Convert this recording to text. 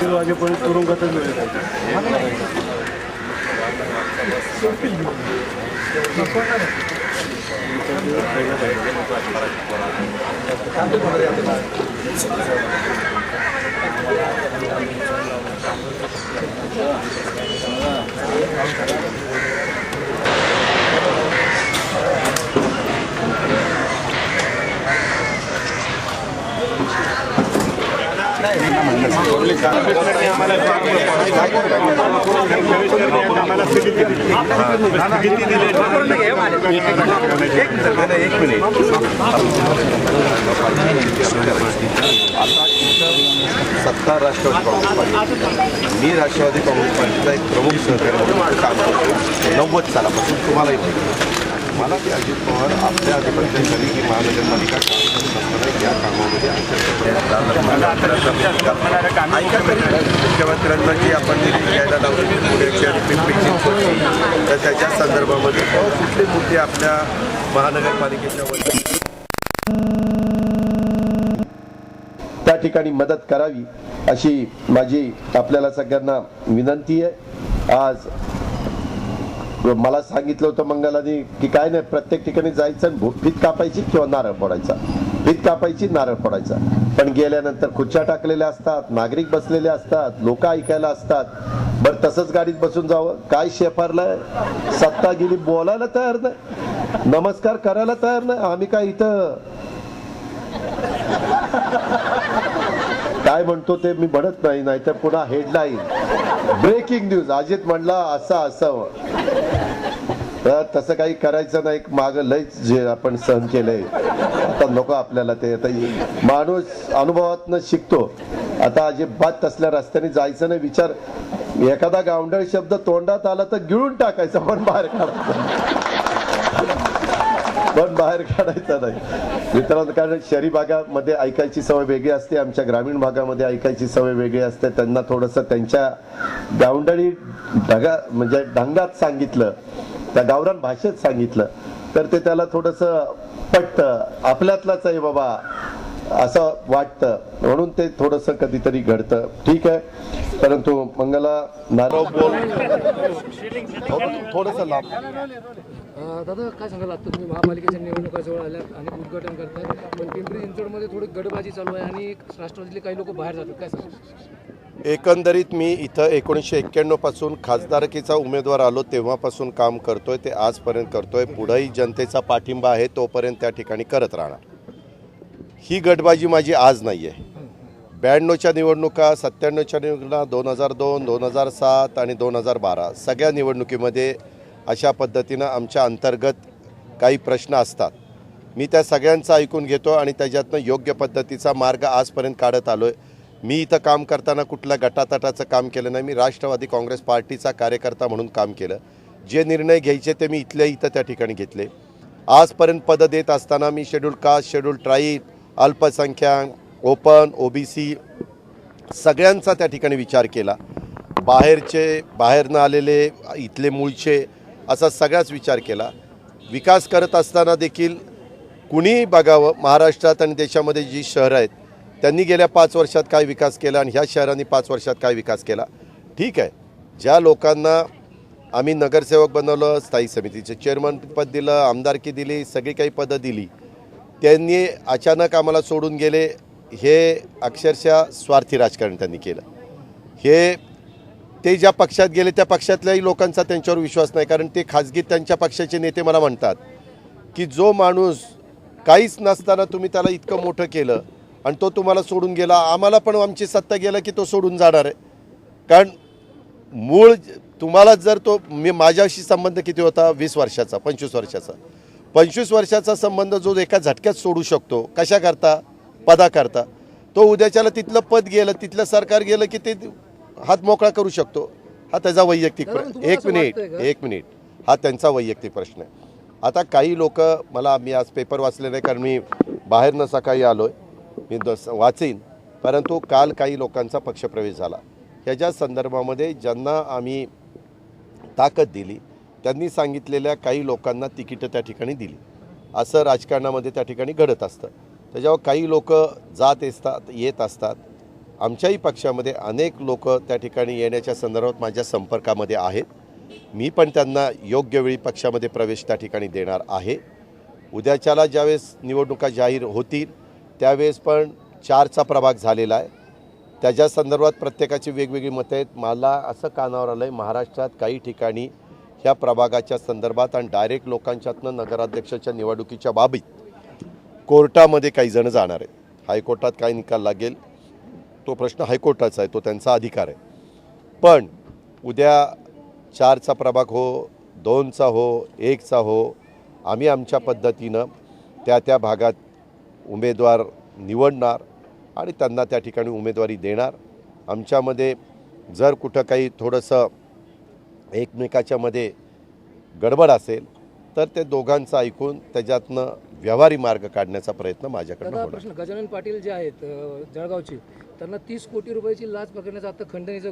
들어가게 보니 도롱 같은 노래다. तुरुंगातच वेळ जायचा सत्ता राष्ट्रवादी काँग्रेस पार्टी मी राष्ट्रवादी काँग्रेस पार्टीचा एक प्रमुख सहकारी म्हणून काम करतो नव्वद सालापासून तुम्हालाही माहिती मला ते अजित पवार आपल्या अधिपत्याखाली ही महानगरपालिका काम करत असताना या कामामध्ये मुख्यमंत्र्यांना जी आपण घ्यायला लावली तर त्याच्या संदर्भामध्ये कुठले मुद्दे आपल्या महानगरपालिकेच्या वतीने त्या ठिकाणी मदत करावी अशी माझी आपल्याला सगळ्यांना विनंती आहे. आज मला सांगितलं होतं मंगलाने की काय नाही प्रत्येक ठिकाणी जायचं आणि फीत कापायची किंवा नारळ फोडायचा. फीत कापायची नारळ फोडायचा. पण गेल्यानंतर खुर्च्या टाकलेल्या असतात नागरिक बसलेले असतात लोक ऐकायला असतात. बरं तसंच गाडीत बसून जावं. काय शेफारलाय? सत्ता गेली बोलायला तयार नाही. नमस्कार करायला तयार नाही. आम्ही काय इथं? काय म्हणतो ते मी म्हणत नाही नाहीतर पुन्हा हेडलाईन ब्रेकिंग न्यूज. अजित म्हणला असं असावं तर तसं काही करायचं नाही. माग लयच जे आपण सहन केलंय. आता नको आपल्याला ते. आता माणूस अनुभवातनं शिकतो. आता अजिबात तसल्या रस्त्याने जायचं नाही विचार. एखादा गावंडळ शब्द तोंडात आला तर गिळून टाकायचा पण बाहेर काढायचा पण बाहेर काढायचं नाही. मित्रांनो कारण शहरी भागामध्ये ऐकायची सवय वेगळी असते आमच्या ग्रामीण भागामध्ये ऐकायची सवय वेगळी असते. त्यांना थोडंसं त्यांच्या गावंडळी ढगा म्हणजे ढंगात सांगितलं त्या गावरान भाषेत सांगितलं तर ते त्याला थोडंसं पटतं आपल्यातलाच आहे बाबा असं वाटतं. म्हणून ते थोडंसं कधीतरी घडतं. ठीक आहे? परंतु मंगला नाराव बोल थोडंसं लाभ दादा काय सांगाल? आता तुम्ही महापालिकेच्या निवडणुका जवळ आल्या आणि उद्घाटन करतात पण पिंपरी चिंचवडमध्ये थोडी गडबाजी चालू आहे आणि राष्ट्रवादीतले काही लोक बाहेर जातात. काय सांगाल? एकंदरीत मी इथं एकोणीसशे एक्क्याण्णवपासून खासदारकीचा उमेदवार आलो तेव्हापासून काम करतोय ते आजपर्यंत करतोय. पुढेही जनतेचा पाठिंबा आहे तोपर्यंत त्या ठिकाणी करत राहणार. ही गटबाजी माझी आज नाही आहे ब्याण्णवच्या निवडणुका सत्त्याण्णवच्या निवडणुका दोन हजार दोन दोन हजार सात आणि दोन हजार बारा सगळ्या निवडणुकीमध्ये अशा पद्धतीनं आमच्या अंतर्गत काही प्रश्न असतात. मी त्या सगळ्यांचं ऐकून घेतो आणि त्याच्यातनं योग्य पद्धतीचा मार्ग आजपर्यंत काढत आलो आहे मी इथं काम करताना कुठल्या गटातटाचं काम केलं नाही. मी राष्ट्रवादी काँग्रेस पार्टीचा कार्यकर्ता म्हणून काम केलं. जे निर्णय घ्यायचे ते मी इथल्या इथं त्या ठिकाणी घेतले. आजपर्यंत पदं देत असताना मी शेड्यूल कास्ट शेड्यूल ट्राईब अल्पसंख्याक ओपन ओबीसी सगळ्यांचा त्या ठिकाणी विचार केला. बाहेरचे बाहेरनं आलेले इथले मूळचे असा सगळाच विचार केला. विकास करत असताना देखील कुणीही बघावं महाराष्ट्रात आणि देशामध्ये जी शहरं आहेत त्यांनी गेल्या पाच वर्षात काय विकास केला आणि ह्या शहरांनी पाच वर्षात काय विकास केला? ठीक आहे. ज्या लोकांना आम्ही नगरसेवक बनवलं स्थायी समितीचे चेअरमन पद दिलं आमदारकी दिली सगळी काही पदं दिली त्यांनी अचानक आम्हाला सोडून गेले हे अक्षरशः स्वार्थी राजकारण त्यांनी केलं. हे ते ज्या पक्षात गेले त्या पक्षातल्याही लोकांचा त्यांच्यावर विश्वास नाही. कारण ते खाजगी त्यांच्या पक्षाचे नेते मला म्हणतात की जो माणूस काहीच नसताना तुम्ही त्याला इतकं मोठं केलं आणि तो तुम्हाला सोडून गेला आम्हाला पण आमची सत्ता गेला की तो सोडून जाणार आहे. कारण मूळ तुम्हाला जर तो मी माझ्याशी संबंध किती होता? वीस वर्षाचा पंचवीस वर्षाचा. पंचवीस वर्षाचा संबंध जो एका झटक्यात सोडू शकतो कशा करता पदा करता तो उद्याच्याला तिथलं पद गेलं तिथलं सरकार गेलं की ते हात मोकळा करू शकतो. हा त्याचा वैयक्तिक दादा, प्र- तुम्हाला एक मिनिट? एक मिनिट. हा त्यांचा वैयक्तिक प्रश्न आहे. आता काही लोक मला मी आज पेपर वाचले नाही कारण मी बाहेरनं सकाळी आलो आहे मी दस वाचीन. परंतु काल काही लोकांचा पक्षप्रवेश झाला. ह्याच्या संदर्भामध्ये ज्यांना आम्ही ताकद दिली त्यांनी सांगितलेल्या काही लोकांना तिकीटं त्या ठिकाणी दिली. असं राजकारणामध्ये त्या ठिकाणी घडत असतं. त्याच्यावर काही लोक जात असतात येत असतात. आमच्याही पक्षामध्ये अनेक लोक त्या ठिकाणी येण्याच्या संदर्भात माझ्या संपर्कामध्ये आहेत. मी पण त्यांना योग्य वेळी पक्षामध्ये प्रवेश त्या ठिकाणी देणार आहे. उद्याच्याला ज्यावेळेस निवडणुका जाहीर होतील त्यावेळेस पण चारचा प्रभाग झालेला आहे. त्याच्या संदर्भात प्रत्येकाची वेगवेगळी मतं आहेत. मला असं कानावर आलं आहे महाराष्ट्रात काही ठिकाणी ह्या प्रभागाच्या संदर्भात आणि डायरेक्ट लोकांच्यातनं नगराध्यक्षाच्या निवडणुकीच्या बाबीत कोर्टामध्ये काही जण जाणार आहेत. हायकोर्टात काय निकाल लागेल. तो प्रश्न हायकोर्टाचा आहे तो त्यांचा अधिकार आहे. पण उद्या चारचा प्रभाग हो दोनचा हो एकचा हो आम्ही आमच्या पद्धतीनं त्या त्या भागात उमेदवार निवडणार आणि त्यांना त्या ठिकाणी उमेदवारी देणार. आमच्यामध्ये जर कुठं काही थोडंसं एकमेकाच्यामध्ये गडबड असेल तर ते दोघांचं ऐकून त्याच्यातनं व्यवहारी मार्ग काढण्याचा प्रयत्न माझ्याकडनं होणार. प्रश्न. गजानन पाटील जे आहेत जळगावचे त्यांना तीस कोटी रुपयाची लाच पकडण्याचा आता खंडणीचं